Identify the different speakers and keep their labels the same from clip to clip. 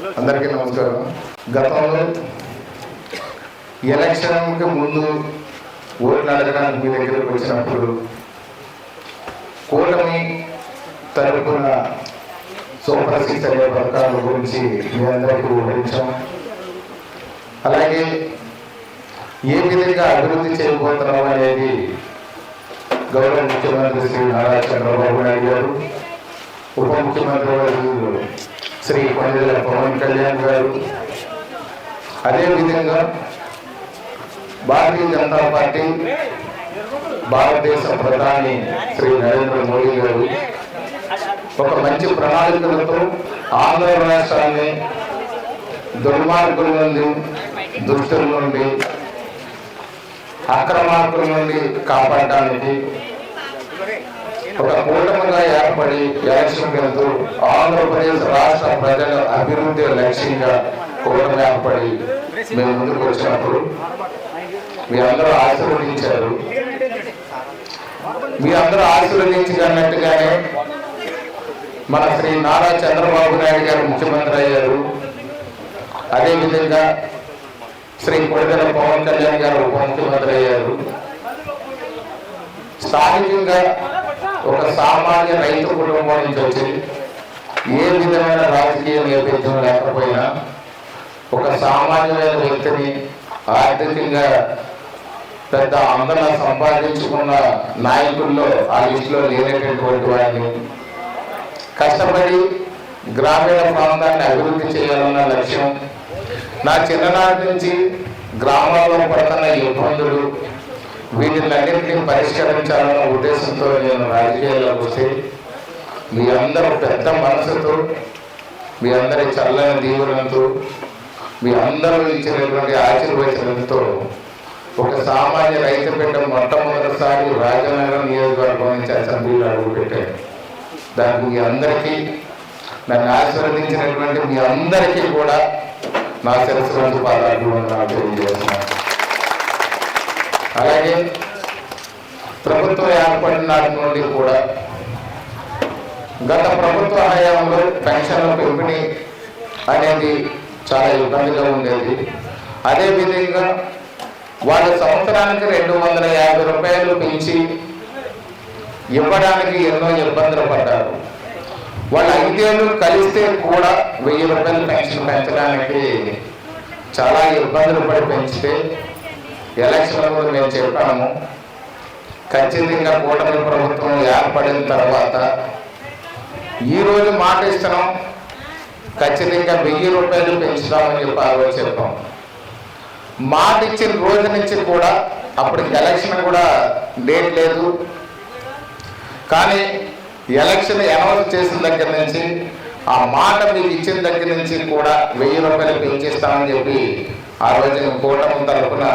Speaker 1: అందరికీ నమస్కారం. గతంలో ఎలక్షన్కి ముందు ఓట్లు అడగడానికి మీ దగ్గరకు వచ్చినప్పుడు కూటమి తరపున సూపర్ అనే పథకాల గురించి మీ అందరికీ వివరించాం. అలాగే ఏ విధంగా అభివృద్ధి చేయబోతున్నాం అనేది గౌరవ ముఖ్యమంత్రి శ్రీ నారా చంద్రబాబు నాయుడు గారు ఉప ముఖ్యమంత్రి గారు శ్రీ కొండల పవన్ కళ్యాణ్ గారు. అదేవిధంగా భారతీయ జనతా పార్టీ భారతదేశ ప్రధాని శ్రీ నరేంద్ర మోడీ గారు ఒక మంచి ప్రణాళికలతో ఆంధ్ర రాష్ట్రాన్ని దుర్మార్గుల నుండి దుష్టుల నుండి అక్రమార్కుల నుండి కాపాడడానికి ఒక కూటమిగా ఏర్పడి ఎలక్షన్ వెళ్తూ ఆంధ్రప్రదేశ్ రాష్ట్ర ప్రజల అభివృద్ధి లక్ష్యంగా కూటమి ఏర్పడి మేము ముందుకు వచ్చినప్పుడు మీరందరూ ఆశీర్వదించారు. మీరందరూ ఆశీర్వదించినట్టుగానే మన శ్రీ నారా చంద్రబాబు నాయుడు గారు ముఖ్యమంత్రి అయ్యారు. అదేవిధంగా శ్రీ కొడిదల పవన్ కళ్యాణ్ గారు ఉప ముఖ్యమంత్రి అయ్యారు. స్థానికంగా ఒక సామాన్య రైతు కుటుంబం నుంచి వచ్చి ఏ విధమైన రాజకీయ నేపథ్యం లేకపోయినా ఒక సామాన్యమైన వ్యక్తిని ఆర్థికంగా పెద్ద అందన సంపాదించుకున్న నాయకుల్లో ఆ లిస్టులో లేనటువంటి వారిని కష్టపడి గ్రామీణ ప్రాంతాన్ని అభివృద్ధి చేయాలన్న లక్ష్యం. నా చిన్ననాటి నుంచి గ్రామాల్లో పడుతున్న ఇబ్బందులు వీటినన్నింటినీ పరిష్కరించాలన్న ఉద్దేశంతో నేను రాజకీయాల్లోకి వస్తే మీ అందరూ పెద్ద మనసుతో మీ అందరి చల్లని దీవులతో మీ అందరూ ఇచ్చినటువంటి ఆశీర్వచనంతో ఒక సామాన్య రైతు బిడ్డ మొట్టమొదటిసారి రాజనగరం నియోజకవర్గం నుంచి అసెంబ్లీలో అడుగుపెట్టాను దానికి మీ అందరికీ నన్ను ఆశీర్వదించినటువంటి మీ అందరికీ కూడా నా శిరస్సు నుంచి పాదాభివందనాలు తెలియజేస్తున్నాను అలాగే ప్రభుత్వం ఏర్పడిన నాటి నుండి కూడా గత ప్రభుత్వ హయాంలో పెన్షన్ల పంపిణీ అనేది చాలా ఇబ్బందిగా ఉండేది. అదేవిధంగా వాళ్ళ సంవత్సరానికి రెండు వందల యాభై రూపాయలు పెంచి ఇవ్వడానికి ఎన్నో ఇబ్బందులు పడ్డారు. వాళ్ళ ఐదేళ్ళు కలిస్తే కూడా వెయ్యి రూపాయలు పెన్షన్ పెంచడానికి చాలా ఇబ్బందులు పడి పెంచితే ఎలక్షన్ ముందు మేము చెప్పాము ఖచ్చితంగా కూటమి ప్రభుత్వం ఏర్పడిన తర్వాత ఈ రోజు మాట ఇస్తున్నాం ఖచ్చితంగా వెయ్యి రూపాయలు పెంచుతామని చెప్పి ఆ రోజు చెప్పాం. మాట ఇచ్చిన రోజు నుంచి కూడా అప్పటికి ఎలక్షన్ కూడా డేట్ లేదు. కానీ ఎలక్షన్ అనౌన్స్ చేసిన దగ్గర నుంచి ఆ మాట మీకు ఇచ్చిన దగ్గర నుంచి కూడా వెయ్యి రూపాయలు పెంచిస్తామని చెప్పి ఆ రోజు కూటమి తరఫున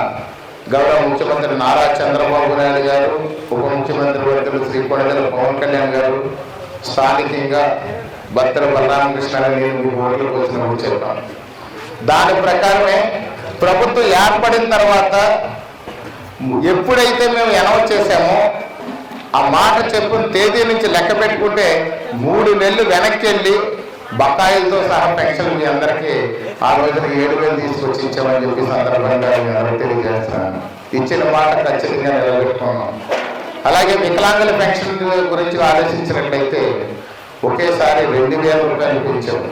Speaker 1: గౌరవ ముఖ్యమంత్రి నారా చంద్రబాబు నాయుడు గారు ఉప ముఖ్యమంత్రి వర్గలు శ్రీ కొడగల పవన్ కళ్యాణ్ గారు స్థానికంగా భర్తల బలరామకృష్ణ నేను మీ ఓట్లకు వచ్చినప్పుడు చెప్పాను. దాని ప్రకారమే ప్రభుత్వం ఏర్పడిన తర్వాత ఎప్పుడైతే మేము అనౌన్స్ చేశామో ఆ మాట చెప్పిన తేదీ నుంచి లెక్క పెట్టుకుంటే మూడు నెలలు వెనక్కి వెళ్ళి బకాయిలతో సహా పెన్షన్ మీ అందరికీ ఆ రోజున ఏడు వేలు తీసుకొచ్చి ఇచ్చామని చెప్పి సందర్భంగా నేను తెలియజేస్తున్నాను. ఇచ్చిన మాట ఖచ్చితంగా నిలబెట్టుకున్నాం. అలాగే వికలాంగుల పెన్షన్ గురించి ఆలోచించినట్లయితే ఒకేసారి రెండు వేల రూపాయలు పెంచాము.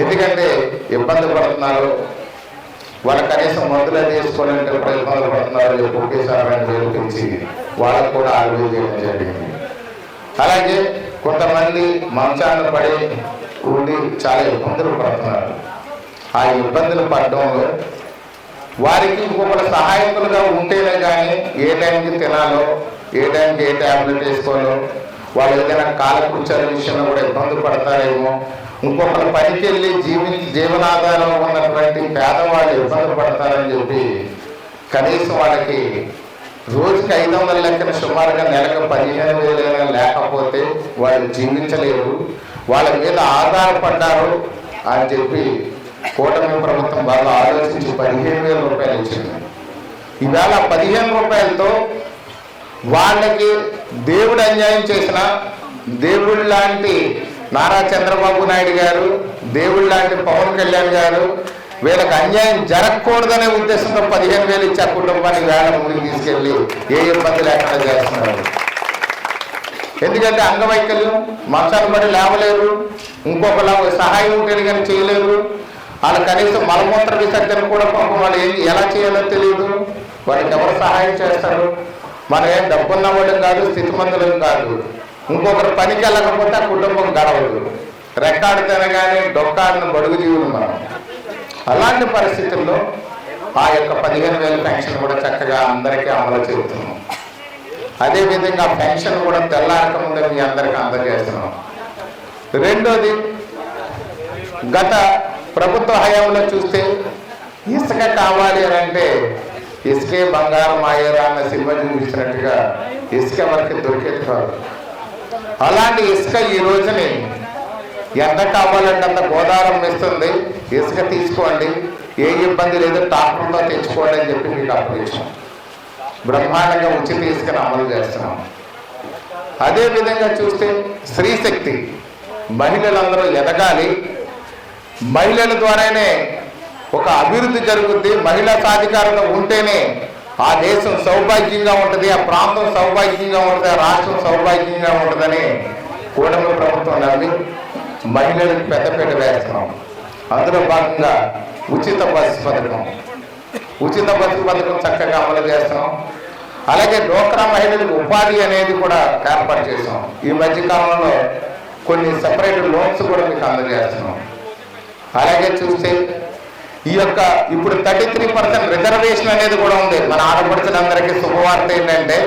Speaker 1: ఎందుకంటే ఇబ్బంది పడుతున్నారు. వాళ్ళు కనీసం మందులు తీసుకోవాలంటే వేసుకోవాలంటే పడుతున్నారు. ఒకేసారి రెండు వేలు పెంచి వాళ్ళకు కూడా ఆరు వేలు చేయడం జరిగింది. అలాగే కొంతమంది మంచాన్ని పడి ఉండి చాలా ఇబ్బందులు పడుతున్నారు. ఆ ఇబ్బందులు పడడంలో వారికి ఇంకొకటి సహాయకులుగా ఉంటేనే కానీ ఏ టైంకి తినాలో ఏ టైంకి ఏ ట్యాబ్లెట్ వేసుకోవాలో వాళ్ళు ఏదైనా కాలకృత్యాల విషయంలో కూడా ఇబ్బందులు పడతారేమో. ఇంకొకరు పనికి వెళ్ళి జీవి జీవనాధారం ఉన్నటువంటి పేదవాళ్ళు ఇబ్బందులు పడతారని చెప్పి కనీసం వాళ్ళకి రోజుకి ఐదు వందల లెక్కన సుమారుగా నెలకు పదిహేను వేలైనా లేకపోతే వాళ్ళు జీవించలేరు వాళ్ళ మీద ఆధారపడ్డారు అని చెప్పి కూటమి ప్రభుత్వం బాగా ఆలోచించి పదిహేను వేల రూపాయలు ఇచ్చింది. ఇవాళ పదిహేను రూపాయలతో వాళ్ళకి దేవుడు అన్యాయం చేసిన దేవుడు లాంటి నారా చంద్రబాబు నాయుడు గారు దేవుడు లాంటి పవన్ కళ్యాణ్ గారు వీళ్ళకి అన్యాయం జరగకూడదనే ఉద్దేశంతో పదిహేను వేలు ఇచ్చి ఆ కుటుంబానికి వేళ ముందుకు తీసుకెళ్ళి ఏ ఇబ్బంది లేకుండా చేస్తున్నారు. ఎందుకంటే అంగవైకల్యం మంచాలు పడి లేవలేరు ఇంకొకలా సహాయం ఉంటేనే కానీ చేయలేరు. వాళ్ళు కనీసం మలమూత్ర విసర్జన కూడా పాపం వాళ్ళు ఏం ఎలా చేయాలో తెలియదు. వాళ్ళకి ఎవరు సహాయం చేస్తారు? మనం ఏం డబ్బున్న వాళ్ళం కాదు స్థితిమంతులం కాదు. ఇంకొకరు పనికి వెళ్ళకపోతే ఆ కుటుంబం గడవదు. రెక్కాడితేనే తినగానే డొక్కాడిన బడుగు జీవులు మనం. అలాంటి పరిస్థితుల్లో ఆ యొక్క పదిహేను వేల పెన్షన్ కూడా చక్కగా అందరికీ అమలు చేస్తున్నాం. అదేవిధంగా పెన్షన్ కూడా తెల్లారకముందే మీ అందరికీ అందజేస్తున్నాం. రెండోది గత ప్రభుత్వ హయాంలో చూస్తే ఇసుక కావాలి అని అంటే ఇసుకే బంగారం ఆయరా అన్న సినిమా చూపించినట్టుగా ఇసుక మనకి దొరికేది కాదు. అలాంటి ఇసుక ఈ రోజుని ఎంత కావాలంటే అంత గోదావరం ఇస్తుంది ఇసుక తీసుకోండి. ఏ ఇబ్బంది లేదు ట్రాక్టర్తో తెచ్చుకోండి అని చెప్పి మీకు అప్పగించాం బ్రహ్మాండంగా ఉచిత ఇసుకను అమలు చేస్తున్నాం. అదేవిధంగా చూస్తే స్త్రీశక్తి. మహిళలందరూ ఎదగాలి. మహిళల ద్వారానే ఒక అభివృద్ధి జరుగుద్ది. మహిళా సాధికారత ఉంటేనే ఆ దేశం సౌభాగ్యంగా ఉంటుంది ఆ ప్రాంతం సౌభాగ్యంగా ఉంటుంది ఆ రాష్ట్రం సౌభాగ్యంగా ఉంటుందని కూటమి ప్రభుత్వం నమ్మి మహిళలకు పెద్దపీట వేస్తున్నాం. అందులో భాగంగా ఉచిత బస్సు పథకం. ఉచిత బస్సు పథకం చక్కగా అమలు చేస్తున్నాం. అలాగే డోక్రా మహిళలకు ఉపాధి అనేది కూడా ఏర్పాటు చేసాం ఈ మధ్యకాలంలో కొన్ని సెపరేట్ లోన్స్ కూడా మీకు అందజేస్తున్నాం. అలాగే చూస్తే ఈ యొక్క ఇప్పుడు థర్టీ త్రీ పర్సెంట్ రిజర్వేషన్ అనేది కూడా ఉంది. మన ఆడపడుచులందరికీ శుభవార్త ఏంటంటే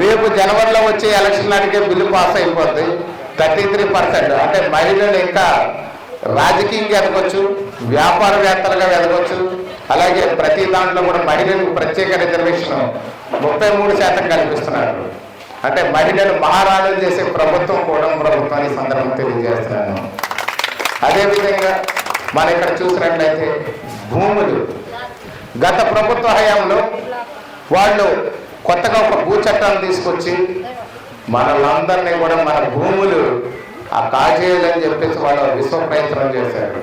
Speaker 1: రేపు జనవరిలో వచ్చే ఎలక్షన్ నాటికే బిల్లు పాస్ అయిపోద్ది. Thirty three percent. అంటే మహిళలు ఇంకా రాజకీయంగా ఎదగొచ్చు వ్యాపారవేత్తలుగా ఎదగొచ్చు అలాగే ప్రతి దాంట్లో కూడా మహిళలకు ప్రత్యేక రిజర్వేషన్ ముప్పై మూడు శాతం కల్పిస్తున్నారు. అంటే మహిళలు మహారాజులు చేసే ప్రభుత్వం కూడా ప్రభుత్వాన్ని ఈ సందర్భంగా తెలియజేస్తున్నాను. అదేవిధంగా మనం ఇక్కడ చూసినట్లయితే భూములు. గత ప్రభుత్వ హయాంలో వాళ్ళు కొత్తగా ఒక భూ చట్టాన్ని తీసుకొచ్చి మనలందరినీ కూడా మన భూములు ఆ కాజేయాలని చెప్పేసి వాళ్ళు విశ్వ ప్రయత్నం చేశారు.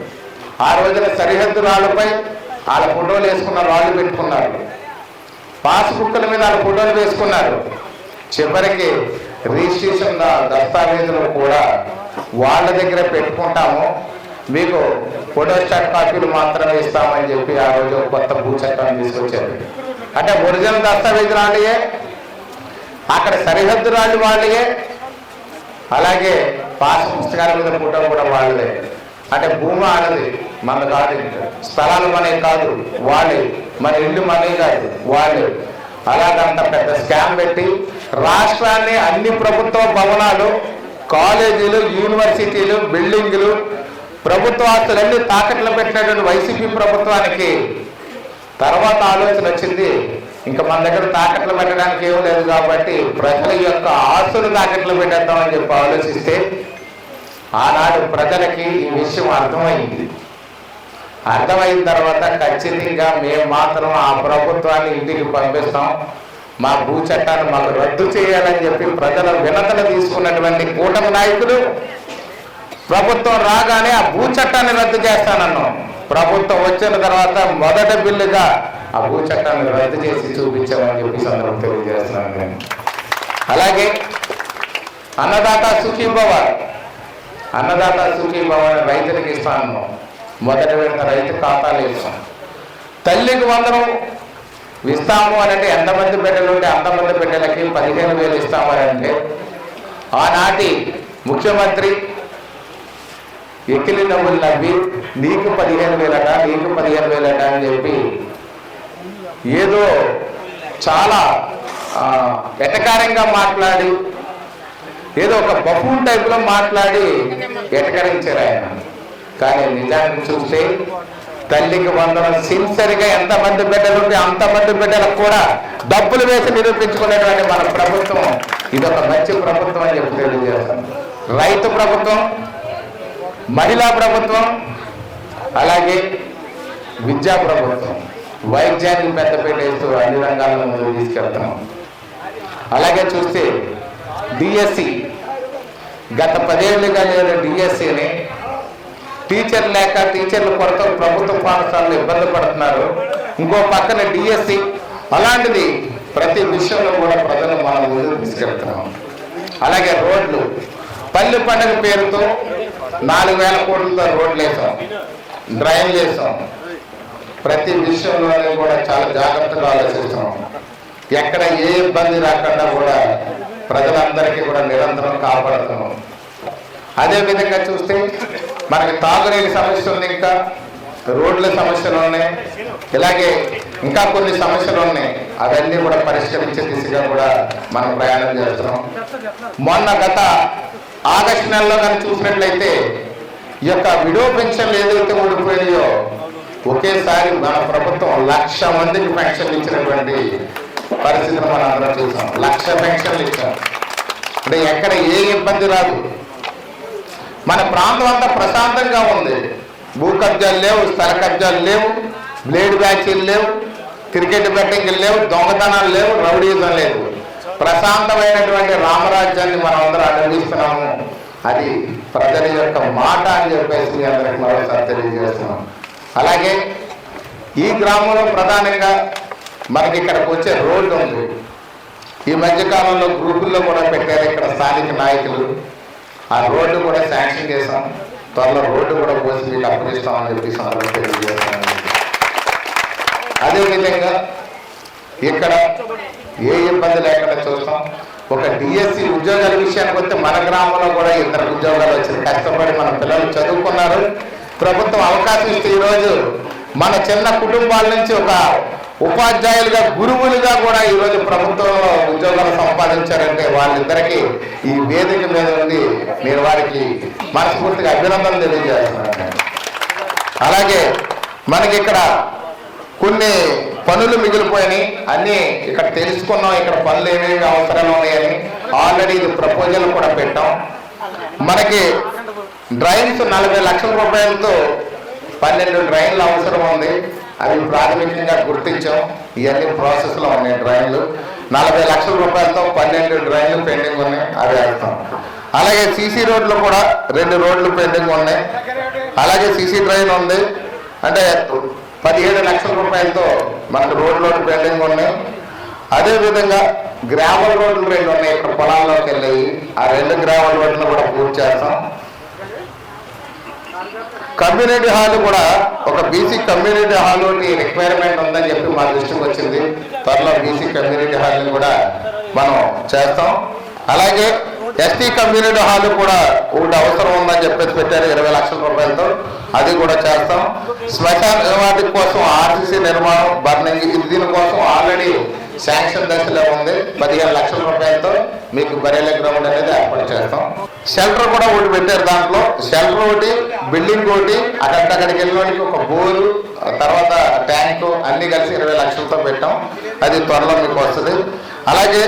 Speaker 1: ఆ రోజున సరిహద్దు రాళ్ళపై వాళ్ళ ఫోటోలు వేసుకున్న రాళ్ళు పెట్టుకున్నారు. పాస్బుక్ల మీద వాళ్ళ ఫోటోలు వేసుకున్నారు. చివరికి రిజిస్ట్రేషన్ దస్తావేజులు కూడా వాళ్ళ దగ్గర పెట్టుకుంటాము. మీకు ఫోటోస్టాట్ కాపీలు మాత్రమే ఇస్తామని చెప్పి ఆ రోజు కొత్త భూచట్టాన్ని తీసుకొచ్చారు. అంటే ఒరిజినల్ దస్తావేజులు అంటే అక్కడ సరిహద్దు రాళ్ళు వాళ్ళయే అలాగే పాస్ పుస్తకాల మీద ఫోటో కూడా వాళ్ళే అంటే భూమి ఆడది మన కాదు స్థలాలు మనవి కాదు వాళ్ళే. మన ఇల్లు మనవి కాదు వాళ్ళు. అలాగంత పెద్ద స్కామ్ పెట్టి రాష్ట్రాన్ని అన్ని ప్రభుత్వ భవనాలు కాలేజీలు యూనివర్సిటీలు బిల్డింగులు ప్రభుత్వ ఆస్తులన్నీ తాకట్లు పెట్టినటువంటి వైసీపీ ప్రభుత్వానికి తర్వాత ఆలోచన వచ్చింది ఇంకా మన దగ్గర తాకట్లు పెట్టడానికి ఏం లేదు కాబట్టి ప్రజల యొక్క ఆస్తులు తాకట్లు పెట్టేద్దామని చెప్పి ఆలోచిస్తే ఆనాడు ప్రజలకి ఈ విషయం అర్థమైంది. అర్థమైన తర్వాత ఖచ్చితంగా మేము మాత్రం ఆ ప్రభుత్వాన్ని ఇంటికి పంపిస్తాం. మా భూ చట్టాన్ని మాకు రద్దు చేయాలని చెప్పి ప్రజల వినతలు తీసుకున్నటువంటి కూటమి నాయకులు ప్రభుత్వం రాగానే ఆ భూ చట్టాన్ని రద్దు చేస్తానన్నాం. ప్రభుత్వం వచ్చిన తర్వాత మొదటి బిల్లుగా ఆ భూ చట్టాన్ని రద్దు చేసి చూపించామని చెప్పి సందర్భం తెలియజేస్తున్నాను నేను. అలాగే అన్నదాత సుఖీభవ అన్నదాత సుఖీభవ రైతులకు ఇస్తాను. మొదటి విడత రైతు ఖాతాలు ఇస్తాం. తల్లికి వందరం ఇస్తాము అని అంటే ఎంతమంది బిడ్డలు ఉంటే అంతమంది బిడ్డలకి పదిహేను వేలు ఇస్తాము అని అంటే ఆనాటి ముఖ్యమంత్రి ఎక్కిలి నవ్వులు నవ్వి నీకు పదిహేను వేలట నీకు పదిహేను వేలట అని చెప్పి ఏదో చాలా ఎటకారంగా మాట్లాడి ఏదో ఒక బఫూన్ టైప్లో మాట్లాడి ఎటకరించారు ఆయన. కానీ నిజాన్ని చూస్తే తల్లికి వందనం సిన్సరిగా ఎంతమంది బిడ్డలు ఉంటే అంతమంది బిడ్డలకు కూడా డబ్బులు వేసి నిరూపించుకునేటువంటి మన ప్రభుత్వం ఇది ఒక మంచి ప్రభుత్వం అని చెప్పి తెలియజేస్తాను. రైతు ప్రభుత్వం మహిళా ప్రభుత్వం అలాగే విద్యా ప్రభుత్వం. వైద్యానికి పెద్దపేట వేస్తూ అన్ని రంగాల్లో ముందుకు తీసుకెళ్తున్నాం. అలాగే చూస్తే డిఎస్సి గత పదేళ్ళుగా నేను డిఎస్సిని టీచర్ లేక టీచర్ల కొరత ప్రభుత్వ పాఠశాలలు ఇబ్బంది పడుతున్నారు. ఇంకో పక్కన డిఎస్సి అలాంటిది ప్రతి విషయంలో కూడా ప్రజలు మనం ముందుకు తీసుకెళ్తున్నాం. అలాగే రోడ్లు పల్లె పండుగ పేరుతో నాలుగు వేల కోట్లతో రోడ్లు వేసాం డ్రైన్లు వేసాం ప్రతి విషయంలోనే కూడా చాలా జాగ్రత్తగా ఆలోచిస్తున్నాం ఎక్కడ ఏ ఇబ్బంది రాకుండా కూడా ప్రజలందరికీ కూడా నిరంతరం కాపాడుతున్నాం అదే విధంగా చూస్తే మనకి తాగునీటి సమస్య ఉంది ఇంకా రోడ్ల సమస్యలు ఉన్నాయి ఇలాగే ఇంకా కొన్ని సమస్యలు ఉన్నాయి. అవన్నీ కూడా పరిష్కరించే దిశగా కూడా మనం ప్రయాణం చేస్తున్నాం. మొన్న గత ఆగస్టు నెలలో కానీ చూసినట్లయితే ఈ యొక్క విడో పెన్షన్లు ఏదైతే ఊడిపోయినాయో ఒకేసారి మన ప్రభుత్వం లక్ష మందికి పెన్షన్లు ఇచ్చినటువంటి పరిస్థితిని మనం అందరం చూసాం. లక్ష పెన్షన్లు ఇచ్చాం. అంటే ఎక్కడ ఏ ఇబ్బంది రాదు. మన ప్రాంతం అంతా ప్రశాంతంగా ఉంది. భూ కబ్జాలు లేవు స్థల కబ్జాలు లేవు బ్లేడ్ బ్యాచ్లు లేవు క్రికెట్ బెట్టింగ్లు లేవు దొంగతనాలు లేవు రౌడీజం లేదు. ప్రశాంతమైనటువంటి రామరాజ్యాన్ని మనం అందరం అనుభవిస్తున్నాము అది ప్రజల యొక్క మాట అని చెప్పేసి అందరికి మరోసారి తెలియజేస్తున్నాం. అలాగే ఈ గ్రామంలో ప్రధానంగా మనకి ఇక్కడికి వచ్చే రోడ్డు ఉంది. ఈ మధ్యకాలంలో గ్రూపుల్లో కూడా పెట్టారు ఇక్కడ స్థానిక నాయకులు. ఆ రోడ్డు కూడా శాంక్షన్ చేశాం. త్వరలో రోడ్డు కూడా పోసి మీకు అప్పగిస్తామని చెప్పి సందర్భంగా అదేవిధంగా ఇక్కడ ఏ ఇబ్బంది లేకుండా చూస్తాం. ఒక డిఎస్సి ఉద్యోగాల విషయానికి వస్తే మన గ్రామంలో కూడా ఇద్దరు ఉద్యోగాలు వచ్చింది. కష్టపడి మన పిల్లలు చదువుకున్నారు. ప్రభుత్వం అవకాశం ఇస్తే ఈరోజు మన చిన్న కుటుంబాల నుంచి ఒక ఉపాధ్యాయులుగా గురువులుగా కూడా ఈరోజు ప్రభుత్వంలో ఉద్యోగాలు సంపాదించారంటే వాళ్ళిద్దరికీ ఈ వేదిక మీద ఉండి నేను వారికి మనస్ఫూర్తిగా అభినందనలు తెలియజేస్తున్నాను. అలాగే మనకి ఇక్కడ కొన్ని పనులు మిగిలిపోయినాయి. అన్నీ ఇక్కడ తెలుసుకున్నాం. ఇక్కడ పనులు ఏమేమి అవసరాలు ఉన్నాయని. ఆల్రెడీ ఇది ప్రపోజల్ కూడా పెట్టాం. మనకి డ్రైన్స్ నలభై లక్షల రూపాయలతో పన్నెండు డ్రైన్లు అవసరం ఉంది. అవి ప్రాథమికంగా గుర్తించాం. ఇవన్నీ ప్రాసెస్లో ఉన్నాయి డ్రైన్లు. నలభై లక్షల రూపాయలతో పన్నెండు డ్రైన్లు పెండింగ్ ఉన్నాయి. అవి వేస్తాం అలాగే సీసీ రోడ్లు కూడా రెండు రోడ్లు పెండింగ్ ఉన్నాయి. అలాగే సీసీ డ్రైన్ ఉంది. అంటే పదిహేడు లక్షల రూపాయలతో మనకు రోడ్లు పెండింగ్ ఉన్నాయి. అదేవిధంగా గ్రావల్ రోడ్లు రెండు ఉన్నాయి. ఇక్కడ పొలాల్లోకి వెళ్ళాయి ఆ రెండు గ్రావల్ రోడ్లను కూడా పూర్తి చేస్తాం. కమ్యూనిటీ హాల్ కూడా ఒక బీసీ కమ్యూనిటీ హాల్ రిక్వైర్మెంట్ ఉందని చెప్పి మా దృష్టికి వచ్చింది. త్వరలో బీసీ కమ్యూనిటీ హాల్ని కూడా మనం చేస్తాం. అలాగే ఎస్టీ కమ్యూనిటీ హాల్ కూడా ఒకటి అవసరం ఉందని చెప్పేసి పెట్టారు. ఇరవై లక్షల రూపాయలతో అది కూడా చేస్తాం. శ్మశాన వాటి కోసం ఆర్సీసీ నిర్మాణం బర్నింగ్ దీనికోసం ఆల్రెడీ శాంక్షన్ దశలో ఉంది. పదిహేను లక్షల రూపాయలతో మీకు బరేల గ్రౌండ్ అనేది ఏర్పాటు చేస్తాం. షెల్టర్ కూడా ఒకటి పెట్టారు దాంట్లో. షెల్టర్ ఒకటి బిల్డింగ్ ఒకటి అక్కడికి వెళ్ళడానికి ఒక బోరు తర్వాత ట్యాంకు అన్ని కలిసి ఇరవై లక్షలతో పెట్టాం. అది త్వరలో మీకు వస్తుంది. అలాగే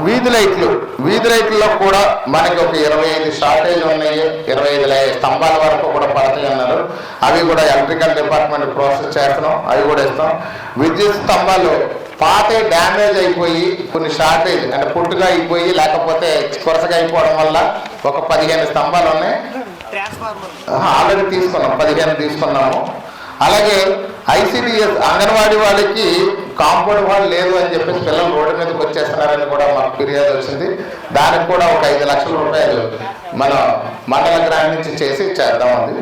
Speaker 1: వీధి లైట్లు. వీధి లైట్లలో కూడా మనకి ఒక ఇరవై ఐదు షార్టేజ్ ఉన్నాయి. ఇరవై ఐదు స్తంభాల వరకు కూడా పడతాయి అన్నారు. అవి కూడా ఎలక్ట్రికల్ డిపార్ట్మెంట్ ప్రాసెస్ చేస్తున్నాం. అవి కూడా ఇస్తాం. విద్యుత్ స్తంభాలు పాత డ్యామేజ్ అయిపోయి కొన్ని షార్టేజ్ అంటే పుట్టుగా అయిపోయి లేకపోతే కొరసగా అయిపోవడం వల్ల ఒక పదిహేను స్తంభాలు ఉన్నాయి. ఆల్రెడీ తీసుకున్నాం పదిహేను తీసుకున్నాము. అలాగే ఐసిడిఎస్ అంగన్వాడీ వాళ్ళకి కాంపౌండ్ వాళ్ళు లేదు అని చెప్పేసి పిల్లలు రోడ్డు మీదకి వచ్చేస్తున్నారని కూడా మాకు ఫిర్యాదు వచ్చింది. దానికి కూడా ఒక ఐదు లక్షల రూపాయలు మన మండల గ్రామం నుంచి చేసి చేద్దామంది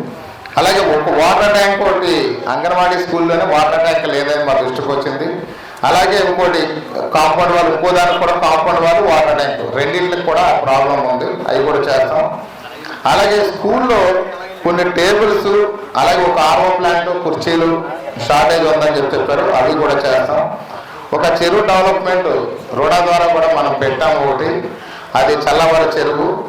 Speaker 1: అలాగే ఒక వాటర్ ట్యాంక్ ఒకటి అంగన్వాడీ స్కూల్లోనే వాటర్ ట్యాంక్ లేదని మా దృష్టికి వచ్చింది. అలాగే ఇంకోటి కాంపౌండ్ వాళ్ళు ఇంకో దానికి కూడా కాంపౌండ్ వాళ్ళు వాటర్ ట్యాంక్ రెండింటికి కూడా ప్రాబ్లం ఉంది. అవి కూడా చేస్తాం. అలాగే స్కూల్లో కొన్ని టేబుల్స్ అలాగే ఒక ఆర్వో ప్లాంట్ కుర్చీలు షార్టేజ్ ఉందని చెప్పి చెప్పారు. అవి కూడా చేస్తాం. ఒక చెరువు డెవలప్మెంట్ రుణ ద్వారా కూడా మనం పెట్టాము ఒకటి. అది చల్లవర చెరువు.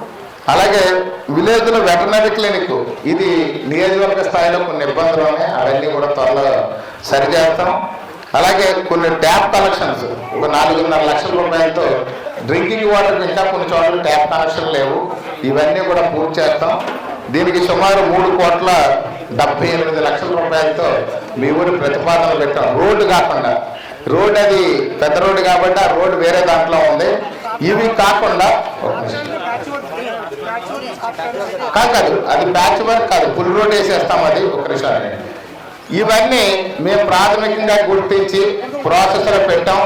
Speaker 1: అలాగే విలేజ్లో వెటనరీ క్లినిక్. ఇది నియోజకవర్గ స్థాయిలో కొన్ని ఇబ్బందులు ఉన్నాయి. అవన్నీ కూడా త్వరలో సరిచేస్తాం. అలాగే కొన్ని ట్యాప్ కనెక్షన్స్ ఒక నాలుగున్నర లక్షల రూపాయలతో డ్రింకింగ్ వాటర్ ఇంకా కొన్ని చోట్ల ట్యాప్ కనెక్షన్ లేవు. ఇవన్నీ కూడా పూర్తి చేస్తాం. దీనికి సుమారు మూడు కోట్ల డెబ్బై ఎనిమిది లక్షల రూపాయలతో మీ ఊరి ప్రతిపాదనలు పెట్టాం. రోడ్డు కాకుండా. రోడ్ అది పెద్ద రోడ్డు కాబట్టి ఆ రోడ్డు వేరే దాంట్లో ఉంది. ఇవి కాకుండా కాదు అది ప్యాచ్ వర్క్ కాదు. ఫుల్ రోడ్ వేసేస్తాం అది ఒక నిమిషం ఇవన్నీ మేము ప్రాథమికంగా గుర్తించి ప్రాసెస్లో పెట్టాం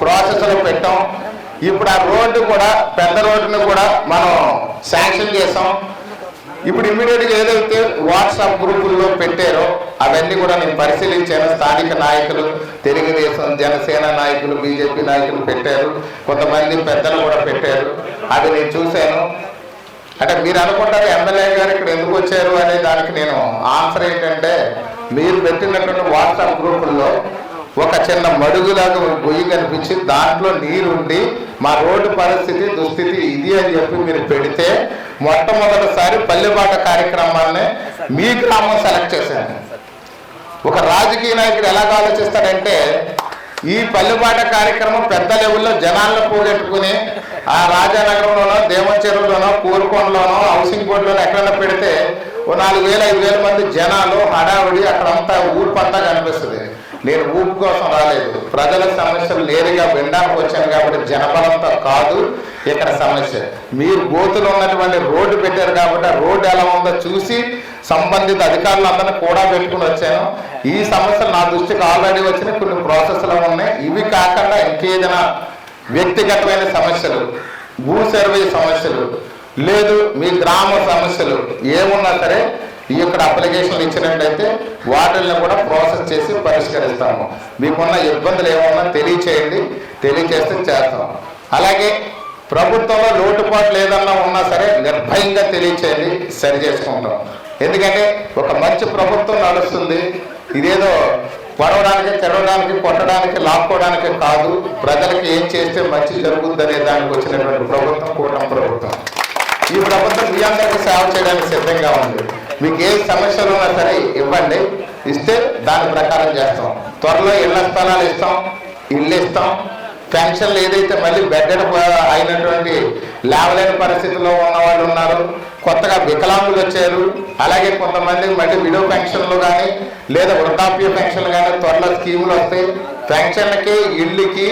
Speaker 1: ప్రాసెస్లో పెట్టాం. ఇప్పుడు ఆ రోడ్డు కూడా పెద్ద రోడ్డును కూడా మనం శాంక్షన్ చేసాం ఇప్పుడు ఇమ్మీడియట్గా ఏదైతే వాట్సాప్ గ్రూపుల్లో పెట్టారో అవన్నీ కూడా నేను పరిశీలించాను. స్థానిక నాయకులు తెలుగుదేశం జనసేన నాయకులు బీజేపీ నాయకులు పెట్టారు. కొంతమంది పెద్దలు కూడా పెట్టారు. అది నేను చూశాను. అంటే మీరు అనుకుంటారు ఎమ్మెల్యే గారు ఇక్కడ ఎందుకు వచ్చారు అనే దానికి నేను ఆన్సర్ ఏంటంటే మీరు పెట్టినటువంటి వాట్సాప్ గ్రూపుల్లో ఒక చిన్న మడుగులాగా గొయ్యి కనిపించి దాంట్లో నీరుండి మా రోడ్డు పరిస్థితి దుస్థితి ఇది అని చెప్పి మీరు పెడితే మొట్టమొదటిసారి పల్లెబాట కార్యక్రమాన్ని మీ గ్రామం సెలెక్ట్ చేశాను ఒక రాజకీయ నాయకుడు ఎలాగ ఆలోచిస్తాడంటే ఈ పల్లెబాట కార్యక్రమం పెద్ద లెవెల్లో జనాలను పోగొట్టుకుని ఆ రాజానగరంలోనో దేవచెరువులోనో కోరుకొండలోనో హౌసింగ్ బోర్డులోనో ఎక్కడైనా పెడితే ఓ నాలుగు వేల ఐదు వేల మంది జనాలు హడావిడి అక్కడంతా ఊర్పంతా కనిపిస్తుంది నేను ఊపు కోసం రాలేదు. ప్రజల సమస్యలు నేరుగా వినడానికి వచ్చాను కాబట్టి జనబలంతో కాదు ఇక్కడ సమస్య. మీరు బోతులు ఉన్నటువంటి రోడ్డు పెట్టారు కాబట్టి రోడ్డు ఎలా ఉందో చూసి సంబంధిత అధికారులందరినీ కూడా పెట్టుకుని వచ్చాను. ఈ సమస్యలు నా దృష్టికి ఆల్రెడీ వచ్చిన కొన్ని ప్రాసెస్లు ఉన్నాయి. ఇవి కాకుండా ఇంకేదైనా వ్యక్తిగతమైన సమస్యలు భూ సర్వే సమస్యలు లేదు మీ గ్రామ సమస్యలు ఏమున్నా సరే ఈ యొక్క అప్లికేషన్లు ఇచ్చినట్లయితే వాటిని కూడా ప్రాసెస్ చేసి పరిష్కరిస్తాము. మీకున్న ఇబ్బందులు ఏమన్నా తెలియచేయండి. తెలియచేస్తే చేస్తాం. అలాగే ప్రభుత్వంలో లోటుపాట్లు ఏదన్నా ఉన్నా సరే నిర్భయంగా తెలియచేయండి. సరి చేసుకుంటాం. ఎందుకంటే ఒక మంచి ప్రభుత్వం నడుస్తుంది. ఇదేదో పడవడానికి తెరవడానికి కొట్టడానికి లాక్కోవడానికి కాదు. ప్రజలకు ఏం చేస్తే మంచి జరుగుతుంది అనే దానికి వచ్చినటువంటి ప్రభుత్వం కూటమి ప్రభుత్వం. ఈ ప్రభుత్వం మీ అందరికీ సేవ చేయడానికి సిద్ధంగా ఉంది. మీకు ఏ సమస్యలు ఉన్నా సరే ఇవ్వండి. ఇస్తే దాని ప్రకారం చేస్తాం. త్వరలో ఇళ్ళ స్థలాలు ఇస్తాం ఇల్లు ఇస్తాం. పెన్షన్లు ఏదైతే మళ్ళీ బెడ్డెడ్ అయినటువంటి లేవలేని పరిస్థితిలో ఉన్నవాళ్ళు ఉన్నారు. కొత్తగా వికలాంగులు వచ్చారు. అలాగే కొంతమంది మళ్ళీ విడో పెన్షన్లు కానీ లేదా వృద్ధాప్య పెన్షన్లు కానీ త్వరలో స్కీములు వస్తాయి. పెన్షన్లకి ఇళ్ళకి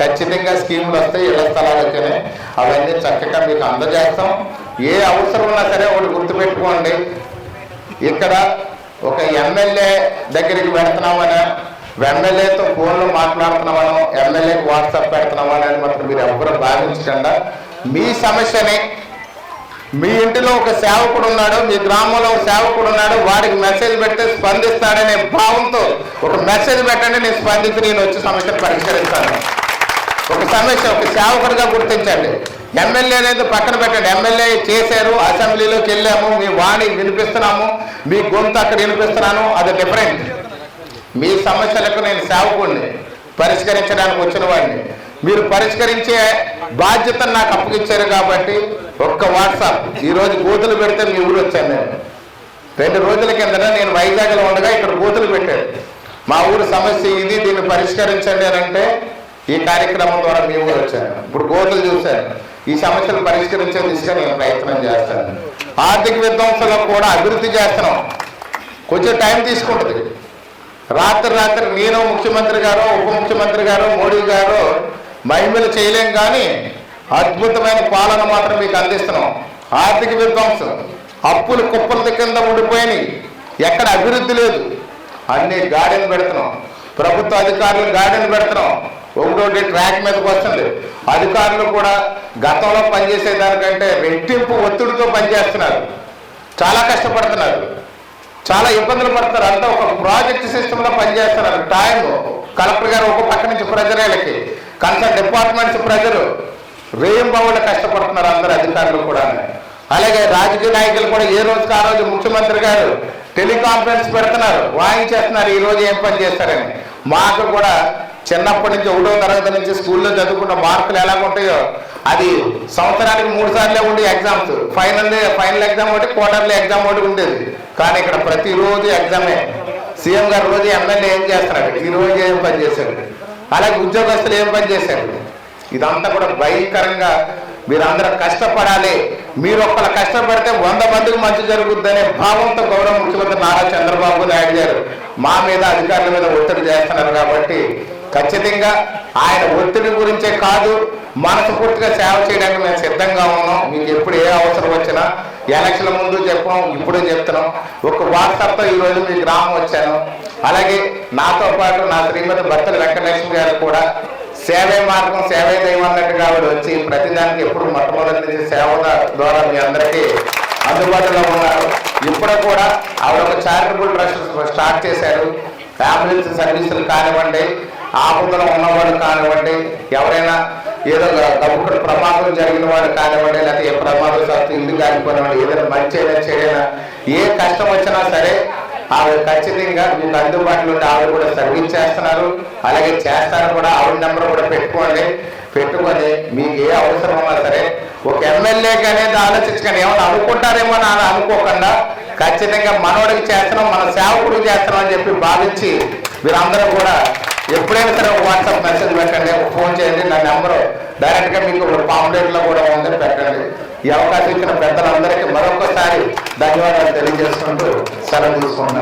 Speaker 1: ఖచ్చితంగా స్కీములు వస్తాయి ఇళ్ళ స్థలాలు స్థలాలకనే అవన్నీ చక్కగా మీకు అందజేస్తాం. ఏ అవసరం ఉన్నా సరే ఒకటి గుర్తుపెట్టుకోండి. ఇక్కడ ఒక ఎమ్మెల్యే దగ్గరికి వెళ్తున్నామని ఎమ్మెల్యేతో ఫోన్లో మాట్లాడుతున్నామని ఎమ్మెల్యేకి వాట్సాప్ పెడుతున్నామని అని మాత్రం మీరు ఎవరు భావించకుండా మీ సమస్యని మీ ఇంటిలో ఒక సేవకుడు ఉన్నాడు మీ గ్రామంలో ఒక సేవకుడు ఉన్నాడు వాడికి మెసేజ్ పెడితే స్పందిస్తాడనే భావంతో ఒక మెసేజ్ పెట్టండి నేను స్పందించి నేను వచ్చి సమస్యను పరిష్కరిస్తాను. ఒక సమస్య ఒక సేవకుడిగా గుర్తించండి. ఎమ్మెల్యే అనేది పక్కన పెట్టండి. ఎమ్మెల్యే చేశారు అసెంబ్లీలోకి వెళ్ళాము మీ వాణి వినిపిస్తున్నాము మీ గొంతు అక్కడ వినిపిస్తున్నాను అది డిఫరెంట్ మీ సమస్యలకు నేను సేవకుడిని పరిష్కరించడానికి వచ్చిన వాడిని. మీరు పరిష్కరించే బాధ్యతను నాకు అప్పగించారు కాబట్టి ఒక్క వాట్సాప్ ఈరోజు గోతులు పెడితే మీ ఊరు వచ్చాను నేను. రెండు రోజుల కిందట నేను వైజాగ్లో ఉండగా ఇక్కడ గోతులు పెట్టాడు మా ఊరు సమస్య ఇది దీన్ని పరిష్కరించండి అని అంటే ఈ కార్యక్రమం ద్వారా మేము కూడా వచ్చాను. ఇప్పుడు గోతులు చూశాను ఈ సమస్యలు పరిష్కరించే దిశగా నేను ప్రయత్నం చేస్తాను. ఆర్థిక విధ్వంసంలో కూడా అభివృద్ధి చేస్తున్నాం. కొంచెం టైం తీసుకుంటుంది. రాత్రి రాత్రి నేను ముఖ్యమంత్రి గారు ఉప ముఖ్యమంత్రి గారు మోడీ గారు మహిమలు చేయలేం కానీ అద్భుతమైన పాలన మాత్రం మీకు అందిస్తున్నాం. ఆర్థిక విధ్వంసం. అప్పులు కుప్పల కింద ఉండిపోయినాయి. ఎక్కడ అభివృద్ధి లేదు. అన్ని గార్డెన్ పెడుతున్నాం. ప్రభుత్వ అధికారులు గార్డెన్ పెడుతున్నాం. ఒకటోటి ట్రాక్ మీదకి వస్తుంది. అధికారులు కూడా గతంలో పనిచేసే దానికంటే రెట్టింపు ఒత్తిడితో పనిచేస్తున్నారు. చాలా కష్టపడుతున్నారు. చాలా ఇబ్బందులు పడుతున్నారు. అంతా ఒక ప్రాజెక్ట్ సిస్టంలో పనిచేస్తున్నారు. టైం కలెక్టర్ గారు ఒక పక్క నుంచి ప్రజలకి కన్సర్న్ డిపార్ట్మెంట్స్ ప్రజలు రేయింబావులు కష్టపడుతున్నారు అందరు అధికారులు కూడా. అలాగే రాజకీయ నాయకులు కూడా ఏ రోజుకి ఆ రోజు ముఖ్యమంత్రి గారు టెలికాన్ఫరెన్స్ పెడుతున్నారు. వాయించేస్తున్నారు ఈ రోజు ఏం పని చేస్తారని. మాకు కూడా చిన్నప్పటి నుంచి ఒకటో తరగతి నుంచి స్కూల్లో చదువుకున్న మార్కులు ఎలా ఉంటాయో అది సంవత్సరానికి మూడు సార్లే ఉండే ఎగ్జామ్స్. ఫైనల్ ఫైనల్ ఎగ్జామ్ ఒకటి క్వార్టర్లీ ఎగ్జామ్ ఒకటి ఉండేది. కానీ ఇక్కడ ప్రతిరోజు ఎగ్జామే. సీఎం గారు రోజు ఎమ్మెల్యే ఏం చేస్తున్నాడు? ఈ రోజు ఏం పని చేశాడు? అలాగే ఉద్యోగస్తులు ఏం పని చేశారు? ఇదంతా కూడా భయంకరంగా మీరందరూ కష్టపడాలి. మీరు ఒక్కరు కష్టపడితే వంద మందికి మంచి జరుగుతుందనే భావంతో గౌరవ ముఖ్యమంత్రి నారా చంద్రబాబు నాయుడు గారు మా మీద అధికారుల మీద ఒత్తిడి చేస్తున్నారు కాబట్టి ఖచ్చితంగా ఆయన ఒత్తిడి గురించే కాదు మనస్ఫూర్తిగా సేవ చేయడానికి మేము సిద్ధంగా ఉన్నాం. మీకు ఎప్పుడు ఏ అవసరం వచ్చినా ఎలక్షన్ల ముందు చెప్పాం ఇప్పుడు చెప్తున్నాం. ఒక వాట్సాప్తో ఈరోజు మీ గ్రామం వచ్చాను. అలాగే నాతో పాటు నా శ్రీమతి భర్త వెంకటలక్ష్మి గారు కూడా సేవే మార్గం సేవే దైవం అన్నట్టుగా ఆవిడ వచ్చి ప్రతిదానికి ఎప్పుడు మొట్టమొదటి సేవ ద్వారా మీ అందరికీ అందుబాటులో ఉన్నారు. ఇప్పుడు కూడా ఆవిడ ఒక చారిటబుల్ ట్రస్ట్ స్టార్ట్ చేశారు. అంబులెన్స్ సర్వీసులు కానివ్వండి ఆపదలో ఉన్నవాడు కానివ్వండి ఎవరైనా ఏదో గబుక్కుడు ప్రమాదం జరిగిన వాడు కానివ్వండి లేకపోతే ఏ ప్రమాదం సత్తు ఇల్లు ఏదైనా మంచి అయినా చెడైనా ఏ కష్టం వచ్చినా సరే ఆవిడ ఖచ్చితంగా మీకు అందుబాటులో ఉండి ఆవిడ కూడా సర్వీస్ చేస్తున్నారు. అలాగే చేస్తారు కూడా ఆవిడ నెంబర్ కూడా పెట్టుకోండి. పెట్టుకొని మీకు ఏ అవసరం ఉన్నా సరే ఒక ఎమ్మెల్యేకి అనేది ఆలోచించకండి. ఏమైనా అనుకుంటారేమో అని అనుకోకుండా ఖచ్చితంగా మనోడికి చేస్తున్నాం మన సేవకుడికి చేస్తున్నాం అని చెప్పి భావించి మీరందరూ కూడా ఎప్పుడైనా సరే వాట్సాప్ మెసేజ్ పెట్టండి ఫోన్ చేయండి నా నెంబరు డైరెక్ట్గా మీకు పాంప్లెట్లో కూడా ఉందని పెట్టండి. ఈ అవకాశం ఇచ్చిన పెద్దలందరికీ మరొకసారి ధన్యవాదాలు తెలియజేసుకుంటూ సెలవు తీసుకుంటున్నాను.